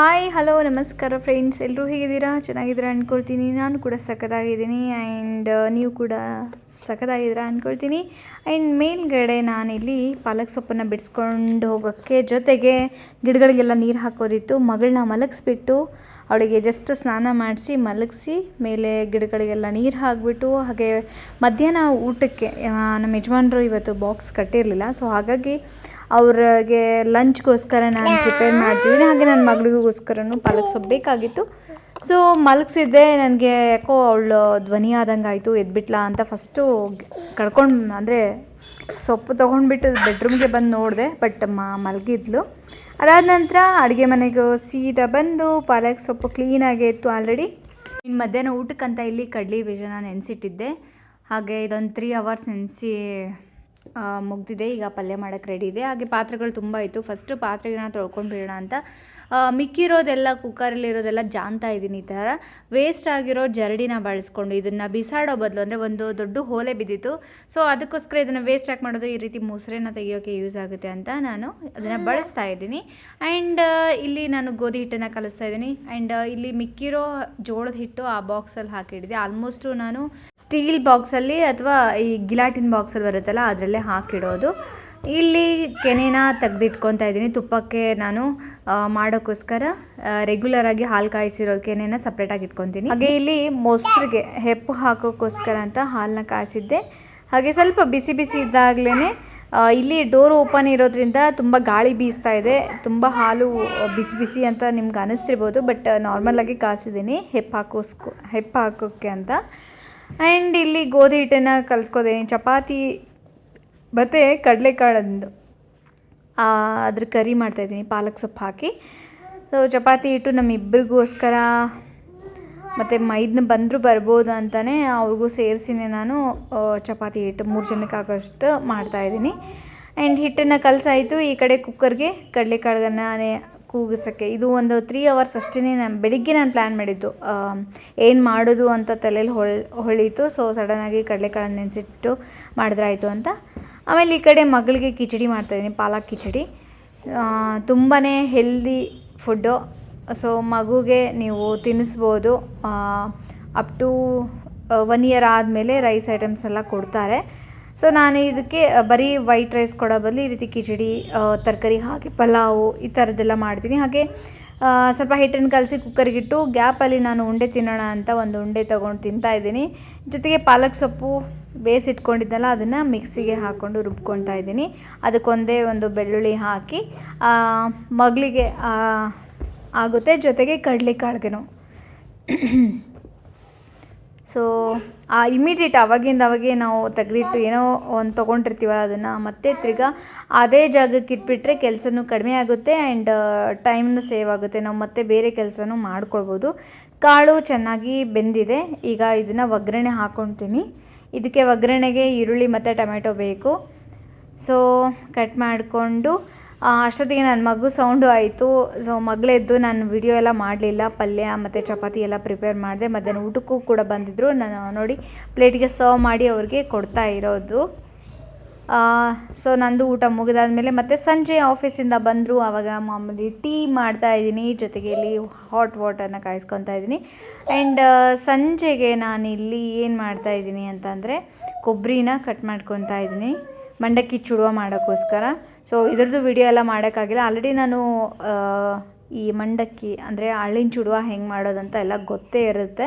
Hi hello ನಮಸ್ಕಾರ friends ಎಲ್ಲರೂ ಹೇಗಿದ್ದೀರಾ? ಚೆನ್ನಾಗಿದ್ದೀರಾ ಅಂದ್ಕೊಳ್ತೀನಿ ನಾನು ಕೂಡ ಸಖತ್ತಾಗಿದ್ದೀನಿ ಆ್ಯಂಡ್ ನೀವು ಕೂಡ ಸಖತ್ತಾಗಿದ್ದೀರಾ ಅಂದ್ಕೊಳ್ತೀನಿ ಆ್ಯಂಡ್ ಮೇಲ್ಗಡೆ ನಾನಿಲ್ಲಿ ಪಾಲಕ್ ಸೊಪ್ಪನ್ನು ಬಿಡಿಸ್ಕೊಂಡು ಹೋಗೋಕ್ಕೆ ಜೊತೆಗೆ ಗಿಡಗಳಿಗೆಲ್ಲ ನೀರು ಹಾಕೋದಿತ್ತು. ಮಗಳನ್ನ ಮಲಗಿಸ್ಬಿಟ್ಟು ಅವಳಿಗೆ ಜಸ್ಟ್ ಸ್ನಾನ ಮಾಡಿಸಿ ಮಲಗಿಸಿ ಮೇಲೆ ಗಿಡಗಳಿಗೆಲ್ಲ ನೀರು ಹಾಕ್ಬಿಟ್ಟು ಹಾಗೆ ಮಧ್ಯಾಹ್ನ ಊಟಕ್ಕೆ ನಮ್ಮ ಯಜಮಾನರು ಇವತ್ತು ಬಾಕ್ಸ್ ಕಟ್ಟಿರಲಿಲ್ಲ. ಸೊ ಹಾಗಾಗಿ ಅವ್ರಿಗೆ ಲಂಚ್ಗೋಸ್ಕರ ನಾನು ಪ್ರಿಪೇರ್ ಮಾಡ್ತಿದ್ದೀನಿ. ಹಾಗೆ ನನ್ನ ಮಗಳಿಗೋಸ್ಕರನೂ ಪಾಲಕ್ ಸೊಪ್ಪು ಬೇಕಾಗಿತ್ತು. ಸೊ ಮಲಗಿಸಿದ್ದೆ. ನನಗೆ ಯಾಕೋ ಅವಳು ಧ್ವನಿ ಆದಂಗೆ ಆಯಿತು ಎದ್ಬಿಟ್ಲಾ ಅಂತ ಫಸ್ಟು ಕಡ್ಕೊಂಡು ಅಂದರೆ ಸೊಪ್ಪು ತೊಗೊಂಡ್ಬಿಟ್ಟು ಬೆಡ್ರೂಮ್ಗೆ ಬಂದು ನೋಡಿದೆ ಬಟ್ ಮ, ಮಲಗಿದ್ಲು. ಅದಾದ ನಂತರ ಅಡುಗೆ ಮನೆಗೆ ಸೀದಾ ಬಂದು ಪಾಲಕ್ ಸೊಪ್ಪು ಕ್ಲೀನಾಗಿ ಇತ್ತು ಆಲ್ರೆಡಿ ಇನ್ನು ಮಧ್ಯಾಹ್ನ ಊಟಕ್ಕಂತ ಇಲ್ಲಿ ಕಡಲೆ ಬೀಜನ ನೆನೆಸಿಟ್ಟಿದ್ದೆ. ಹಾಗೆ ಇದೊಂದು ತ್ರೀ ಅವರ್ಸ್ ನೆನೆಸಿ ಮುಗ್ದಿದೆ, ಈಗ ಪಲ್ಯ ಮಾಡೋಕ್ಕೆ ರೆಡಿ ಇದೆ. ಹಾಗೆ ಪಾತ್ರೆಗಳು ತುಂಬ ಇತ್ತು ಫಸ್ಟು ಪಾತ್ರೆಗಳನ್ನ ತೊಳ್ಕೊಂಡು ಬಿಡೋಣ ಅಂತ ಮಿಕ್ಕಿರೋದೆಲ್ಲ ಕುಕ್ಕರಲ್ಲಿರೋದೆಲ್ಲ ಜಾನ್ತಾ ಇದ್ದೀನಿ ಈ ಥರ. ವೇಸ್ಟ್ ಆಗಿರೋ ಜರಡಿನ ಬಳಸ್ಕೊಂಡು ಇದನ್ನು ಬಿಸಾಡೋ ಬದಲು ಅಂದರೆ ಒಂದು ದೊಡ್ಡ ಹೋಲೆ ಬಿದ್ದಿತ್ತು. ಸೊ ಅದಕ್ಕೋಸ್ಕರ ಇದನ್ನು ವೇಸ್ಟ್ ಯಾಕೆ ಮಾಡೋದು? ಈ ರೀತಿ ಮೊಸರನ್ನ ತೆಗಿಯೋಕ್ಕೆ ಯೂಸ್ ಆಗುತ್ತೆ ಅಂತ ನಾನು ಅದನ್ನು ಬಳಸ್ತಾ ಇದ್ದೀನಿ. ಆ್ಯಂಡ್ ಇಲ್ಲಿ ನಾನು ಗೋಧಿ ಹಿಟ್ಟನ್ನು ಕಲಿಸ್ತಾ ಇದ್ದೀನಿ. ಆ್ಯಂಡ್ ಇಲ್ಲಿ ಮಿಕ್ಕಿರೋ ಜೋಳದ ಹಿಟ್ಟು ಆ ಬಾಕ್ಸಲ್ಲಿ ಹಾಕಿಡಿದೆ ಆಲ್ಮೋಸ್ಟು ನಾನು ಸ್ಟೀಲ್ ಬಾಕ್ಸಲ್ಲಿ ಅಥವಾ ಈ ಗಿಲಾಟಿನ್ ಬಾಕ್ಸಲ್ಲಿ ಬರುತ್ತಲ್ಲ ಅದರಲ್ಲೇ ಹಾಕಿಡೋದು. ಇಲ್ಲಿ ಕೆನೆನ ತೆಗೆದಿಟ್ಕೊತಾ ಇದ್ದೀನಿ. ತುಪ್ಪಕ್ಕೆ ನಾನು ಮಾಡೋಕ್ಕೋಸ್ಕರ ರೆಗ್ಯುಲರಾಗಿ ಹಾಲು ಕಾಯಿಸಿರೋ ಕೆನೆನ ಸಪ್ರೇಟಾಗಿ ಇಟ್ಕೊತೀನಿ. ಹಾಗೆ ಇಲ್ಲಿ ಮೊಸರಿಗೆ ಹೆಪ್ಪು ಹಾಕೋಕ್ಕೋಸ್ಕರ ಅಂತ ಹಾಲನ್ನ ಕಾಯಿಸಿದ್ದೆ. ಹಾಗೆ ಸ್ವಲ್ಪ ಬಿಸಿ ಬಿಸಿ ಇದ್ದಾಗಲೇ ಇಲ್ಲಿ ಡೋರ್ ಓಪನ್ ಇರೋದ್ರಿಂದ ತುಂಬ ಗಾಳಿ ಬೀಸ್ತಾ ಇದೆ. ತುಂಬ ಹಾಲು ಬಿಸಿ ಬಿಸಿ ಅಂತ ನಿಮ್ಗೆ ಅನಿಸ್ತಿರ್ಬೋದು, ಬಟ್ ನಾರ್ಮಲಾಗಿ ಕಾಯಿಸಿದ್ದೀನಿ ಹೆಪ್ಪು ಹಾಕೋಸ್ಕೊ, ಹೆಪ್ಪು ಹಾಕೋಕ್ಕೆ ಅಂತ. ಆ್ಯಂಡ್ ಇಲ್ಲಿ ಗೋಧಿ ಹಿಟ್ಟನ್ನು ಕಲಿಸ್ಕೋತೀನಿ ಚಪಾತಿ ಮತ್ತು ಕಡಲೆಕಾಳಂದು. ಅದ್ರ ಕರಿ ಮಾಡ್ತಾಯಿದ್ದೀನಿ ಪಾಲಕ್ ಸೊಪ್ಪು ಹಾಕಿ. ಸೊ ಚಪಾತಿ ಹಿಟ್ಟು ನಮ್ಮಿಬ್ಬರಿಗೋಸ್ಕರ ಮತ್ತು ಮೈದನ್ನ ಬಂದರೂ ಬರ್ಬೋದು ಅಂತಲೇ ಅವ್ರಿಗೂ ಸೇರಿಸಿನೇ ನಾನು ಚಪಾತಿ ಹಿಟ್ಟು ಮೂರು ಜನಕ್ಕೆ ಆಗೋಷ್ಟು ಮಾಡ್ತಾಯಿದ್ದೀನಿ ಆ್ಯಂಡ್ ಹಿಟ್ಟನ್ನು ಕಲಸಾಯಿತು ಈ ಕಡೆ ಕುಕ್ಕರ್ಗೆ, ಕಡಲೆಕಾಳನ್ನೇ ಕೂಗಿಸೋಕ್ಕೆ. ಇದು ಒಂದು ತ್ರೀ ಅವರ್ಸ್ ಅಷ್ಟೇ ನಾನು ಬೆಳಿಗ್ಗೆ ನಾನು ಪ್ಲ್ಯಾನ್ ಮಾಡಿದ್ದು. ಏನು ಮಾಡೋದು ಅಂತ ತಲೆಯಲ್ಲಿ ಹೊಳ್, ಹೊಳೀತು. ಸೊ ಸಡನ್ನಾಗಿ ಕಡಲೆಕಾಳನ್ನ ನೆನೆಸಿಟ್ಟು ಮಾಡಿದ್ರಾಯಿತು ಅಂತ. ಆಮೇಲೆ ಈ ಕಡೆ ಮಗಳಿಗೆ ಕಿಚಡಿ ಮಾಡ್ತಾಯಿದ್ದೀನಿ ಪಾಲಕ್ ಕಿಚಡಿ. ತುಂಬಾ ಹೆಲ್ದಿ ಫುಡ್ಡು ಸೊ ಮಗುಗೆ ನೀವು ತಿನ್ನಿಸ್ಬೋದು. ಅಪ್ ಟು ಒನ್ ಇಯರ್ ಆದಮೇಲೆ ರೈಸ್ ಐಟಮ್ಸ್ ಎಲ್ಲ ಕೊಡ್ತಾರೆ. ಸೊ ನಾನು ಇದಕ್ಕೆ ಬರೀ ವೈಟ್ ರೈಸ್ ಕೊಡೋ ಬದಲು ಈ ರೀತಿ ಕಿಚಡಿ ತರಕಾರಿ ಹಾಕಿ ಪಲಾವು ಈ ಥರದ್ದೆಲ್ಲ ಮಾಡ್ತೀನಿ. ಹಾಗೆ ಸ್ವಲ್ಪ ಹಿಟ್ಟನ್ನು ಕಲಸಿ ಕುಕ್ಕರ್ಗಿಟ್ಟು ಗ್ಯಾಪಲ್ಲಿ ನಾನು ಉಂಡೆ ತಿನ್ನೋಣ ಅಂತ ಒಂದು ಉಂಡೆ ತೊಗೊಂಡು ತಿಂತಾ ಇದ್ದೀನಿ. ಜೊತೆಗೆ ಪಾಲಕ್ ಸೊಪ್ಪು ಬೇಯಿಸಿಟ್ಕೊಂಡಿದ್ದಲ್ಲ ಅದನ್ನು ಮಿಕ್ಸಿಗೆ ಹಾಕ್ಕೊಂಡು ರುಬ್ಕೊತಾ ಇದ್ದೀನಿ. ಅದಕ್ಕೊಂದೇ ಒಂದು ಬೆಳ್ಳುಳ್ಳಿ ಹಾಕಿ ಮಗಳಿಗೆ ಆಗುತ್ತೆ. ಜೊತೆಗೆ ಕಡಲೆಕಾಳಿಗೆನೂ. ಸೊ ಆ ಇಮಿಡಿಯೇಟ್ ಅವಾಗಿಂದ ಅವಾಗೆ ನಾವು ತೆಗೆದಿಟ್ಟು ಏನೋ ಒಂದು ತೊಗೊಂಡಿರ್ತೀವಲ್ಲ ಅದನ್ನು ಮತ್ತೆ ತಿರ್ಗಾ ಅದೇ ಜಾಗಕ್ಕೆ ಇಟ್ಬಿಟ್ರೆ ಕೆಲಸನೂ ಕಡಿಮೆ ಆಗುತ್ತೆ ಆ್ಯಂಡ್ ಟೈಮ್ನು ಸೇವ್ ಆಗುತ್ತೆ. ನಾವು ಮತ್ತೆ ಬೇರೆ ಕೆಲಸನೂ ಮಾಡ್ಕೊಳ್ಬೋದು. ಕಾಳು ಚೆನ್ನಾಗಿ ಬೆಂದಿದೆ. ಈಗ ಇದನ್ನು ಒಗ್ಗರಣೆ ಹಾಕ್ಕೊತೀನಿ ಇದಕ್ಕೆ ಒಗ್ಗರಣೆಗೆ ಈರುಳ್ಳಿ ಮತ್ತು ಟೊಮೆಟೊ ಬೇಕು. ಸೊ ಕಟ್ ಮಾಡಿಕೊಂಡು ಅಷ್ಟೊತ್ತಿಗೆ ನನ್ನ ಮಗು ಸೌಂಡು ಆಯಿತು. ಸೊ ಮಗಳೆದ್ದು ನಾನು ವಿಡಿಯೋ ಎಲ್ಲ ಮಾಡಲಿಲ್ಲ. ಪಲ್ಯ ಮತ್ತು ಚಪಾತಿ ಎಲ್ಲ ಪ್ರಿಪೇರ್ ಮಾಡಿದೆ. ಮಧ್ಯಾಹ್ನ ಊಟಕ್ಕೂ ಕೂಡ ಬಂದಿದ್ದರು ನಾನು ನೋಡಿ ಪ್ಲೇಟಿಗೆ ಸರ್ವ್ ಮಾಡಿ ಅವ್ರಿಗೆ ಕೊಡ್ತಾ ಇರೋದು. ಸೊ ನಂದು ಊಟ ಮುಗಿದಾದ್ಮೇಲೆ ಮತ್ತೆ ಸಂಜೆ ಆಫೀಸಿಂದ ಬಂದರು. ಆವಾಗ ಮಾಮೂಲಿ ಟೀ ಮಾಡ್ತಾ ಇದ್ದೀನಿ. ಜೊತೆಗೆ ಇಲ್ಲಿ ಹಾಟ್ ವಾಟರ್ನ ಕಾಯಿಸ್ಕೊತಾ ಇದ್ದೀನಿ. ಆ್ಯಂಡ್ ಸಂಜೆಗೆ ನಾನಿಲ್ಲಿ ಏನು ಮಾಡ್ತಾ ಇದ್ದೀನಿ ಅಂತಂದರೆ ಕೊಬ್ಬರಿನ ಕಟ್ ಮಾಡ್ಕೊತಾ ಇದ್ದೀನಿ. ಮಂಡಕ್ಕಿ ಚುಡುವ ಮಾಡೋಕ್ಕೋಸ್ಕರ. ಸೊ ಇದ್ರದ್ದು ವಿಡಿಯೋ ಎಲ್ಲ ಮಾಡೋಕ್ಕಾಗಿಲ್ಲ. ಆಲ್ರೆಡಿ ನಾನು ಈ ಮಂಡಕ್ಕಿ, ಅಂದರೆ ಹಳ್ಳಿನ ಚುಡುವ ಹೆಂಗೆ ಮಾಡೋದಂತ ಎಲ್ಲ ಗೊತ್ತೇ ಇರುತ್ತೆ.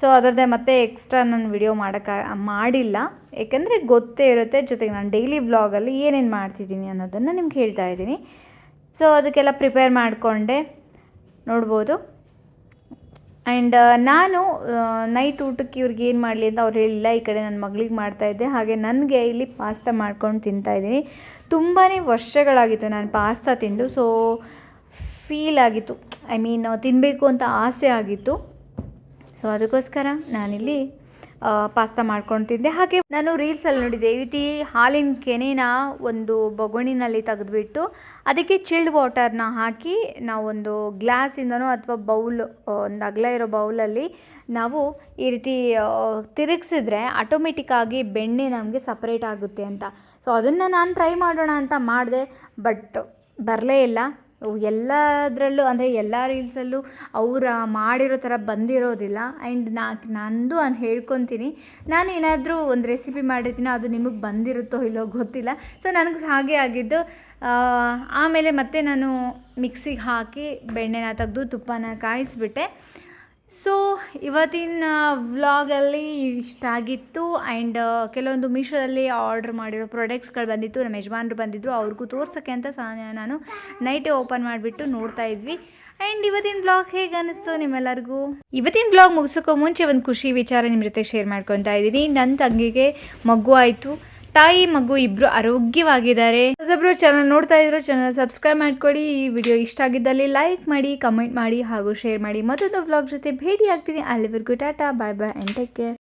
ಸೊ ಅದರದ್ದೇ ಮತ್ತೆ ಎಕ್ಸ್ಟ್ರಾ ನಾನು ವಿಡಿಯೋ ಮಾಡೋಕ್ಕೆ, ಮಾಡಿಲ್ಲ. ಏಕೆಂದರೆ ಗೊತ್ತೇ ಇರುತ್ತೆ. ಜೊತೆಗೆ ನಾನು ಡೈಲಿ ವ್ಲಾಗಲ್ಲಿ ಏನೇನು ಮಾಡ್ತಿದ್ದೀನಿ ಅನ್ನೋದನ್ನು ನಿಮ್ಗೆ ಹೇಳ್ತಾ ಇದ್ದೀನಿ. ಸೊ ಅದಕ್ಕೆಲ್ಲ ಪ್ರಿಪೇರ್ ಮಾಡಿಕೊಂಡೆ. ನೋಡ್ಬೋದು. ಆ್ಯಂಡ್ ನಾನು ನೈಟ್ ಊಟಕ್ಕೆ ಇವ್ರಿಗೆ ಏನು ಮಾಡಲಿ ಅಂತ ಅವ್ರು ಹೇಳಿಲ್ಲ. ಈ ಕಡೆ ನನ್ನ ಮಗಳಿಗೆ ಮಾಡ್ತಾಯಿದ್ದೆ ಹಾಗೆ ನನಗೆ ಇಲ್ಲಿ ಪಾಸ್ತಾ ಮಾಡ್ಕೊಂಡು ತಿಂತಾಯಿದ್ದೀನಿ ತುಂಬಾ ವರ್ಷಗಳಾಗಿತ್ತು ನಾನು ಪಾಸ್ತಾ ತಿಂದು. ಸೊ ಫೀಲ್ ಆಗಿತ್ತು. ಐ ಮೀನ್ ತಿನ್ನಬೇಕು ಅಂತ ಆಸೆ ಆಗಿತ್ತು. ಸೊ ಅದಕ್ಕೋಸ್ಕರ ನಾನಿಲ್ಲಿ ಪಾಸ್ತಾ ಮಾಡ್ಕೊಂಡು ತಿಂದೆ ಹಾಗೆ ನಾನು ರೀಲ್ಸಲ್ಲಿ ನೋಡಿದ್ದೆ. ಈ ರೀತಿ ಹಾಲಿನ ಕೆನೆನ ಒಂದು ಬೊಗುಣಿನಲ್ಲಿ ತೆಗೆದುಬಿಟ್ಟು ಅದಕ್ಕೆ ಚಿಲ್ಡ್ ವಾಟರ್ನ ಹಾಕಿ ನಾವೊಂದು ಗ್ಲಾಸಿಂದನೋ ಅಥವಾ ಬೌಲ್ ಒಂದು ಅಗಲ ಇರೋ ಬೌಲಲ್ಲಿ ನಾವು ಈ ರೀತಿ ತಿರುಗಿಸಿದ್ರೆ ಆಟೋಮೆಟಿಕ್ಕಾಗಿ ಬೆಣ್ಣೆ ನಮಗೆ ಸಪ್ರೇಟ್ ಆಗುತ್ತೆ ಅಂತ. ಸೊ ಅದನ್ನು ನಾನು ಟ್ರೈ ಮಾಡೋಣ ಅಂತ ಮಾಡಿದೆ ಬಟ್ ಬರಲೇ ಇಲ್ಲ. ಎಲ್ಲದರಲ್ಲೂ ಅಂದರೆ ಎಲ್ಲ ರೀಲ್ಸಲ್ಲೂ ಅವರ ಮಾಡಿರೋ ಥರ ಬಂದಿರೋದಿಲ್ಲ. ಆ್ಯಂಡ್ ನಾ, ನಂದು ನಾನು ಹೇಳ್ಕೊತೀನಿ. ನಾನು ಏನಾದರೂ ಒಂದು ರೆಸಿಪಿ ಮಾಡಿರ್ತೀನೋ ಅದು ನಿಮಗೆ ಬಂದಿರುತ್ತೋ ಇಲ್ಲೋ ಗೊತ್ತಿಲ್ಲ. ಸೊ ನನಗೆ ಹಾಗೆ ಆಗಿದ್ದು ಆಮೇಲೆ ಮತ್ತೆ ನಾನು ಮಿಕ್ಸಿಗೆ ಹಾಕಿ ಬೆಣ್ಣೆನ ತೆಗೆದು ತುಪ್ಪನ ಕಾಯಿಸಿಬಿಟ್ಟೆ. ಸೊ ಇವತ್ತಿನ ವ್ಲಾಗಲ್ಲಿ ಇಷ್ಟ ಆಗಿತ್ತು ಆ್ಯಂಡ್ ಕೆಲವೊಂದು ಮೀಶೋದಲ್ಲಿ ಆರ್ಡ್ರ್ ಮಾಡಿರೋ ಪ್ರಾಡಕ್ಟ್ಸ್ಗಳು ಬಂದಿತ್ತು. ನಮ್ಮ ಯಜಮಾನ್ರು ಬಂದಿದ್ದರು ಅವ್ರಿಗೂ ತೋರ್ಸೋಕ್ಕೆ ಅಂತ ಸಹ ನಾನು ನೈಟೇ ಓಪನ್ ಮಾಡಿಬಿಟ್ಟು ನೋಡ್ತಾ ಇದ್ವಿ. ಆ್ಯಂಡ್ ಇವತ್ತಿನ ಬ್ಲಾಗ್ ಹೇಗೆ ಅನ್ನಿಸ್ತು ನಿಮ್ಮೆಲ್ಲರಿಗೂ? ಇವತ್ತಿನ ಬ್ಲಾಗ್ ಮುಗಿಸೋಕ್ಕೂ ಮುಂಚೆ ಒಂದು ಖುಷಿ ವಿಚಾರ ನಿಮ್ಮ ಜೊತೆ ಶೇರ್ ಮಾಡ್ಕೊತಾ ಇದ್ದೀನಿ. ನನ್ನ ತಂಗಿಗೆ ಮಗು ಆಯಿತು. ತಾಯಿ, ಮಗು ಇಬ್ರು ಆರೋಗ್ಯವಾಗಿದ್ದಾರೆ. ಹೊಸಬ್ರು ಚಾನಲ್ ನೋಡ್ತಾ ಇದ್ರು ಚಾನಲ್ ಸಬ್ಸ್ಕ್ರೈಬ್ ಮಾಡ್ಕೊಳ್ಳಿ ಈ ವಿಡಿಯೋ ಇಷ್ಟ ಆಗಿದ್ದಲ್ಲಿ ಲೈಕ್ ಮಾಡಿ ಕಮೆಂಟ್ ಮಾಡಿ ಹಾಗೂ ಶೇರ್ ಮಾಡಿ. ಮತ್ತೊಂದು ವ್ಲಾಗ್ ಜೊತೆ ಭೇಟಿ ಆಗ್ತೀನಿ ಅಲ್ಲಿವರೆಗೂ tata bye bye and take care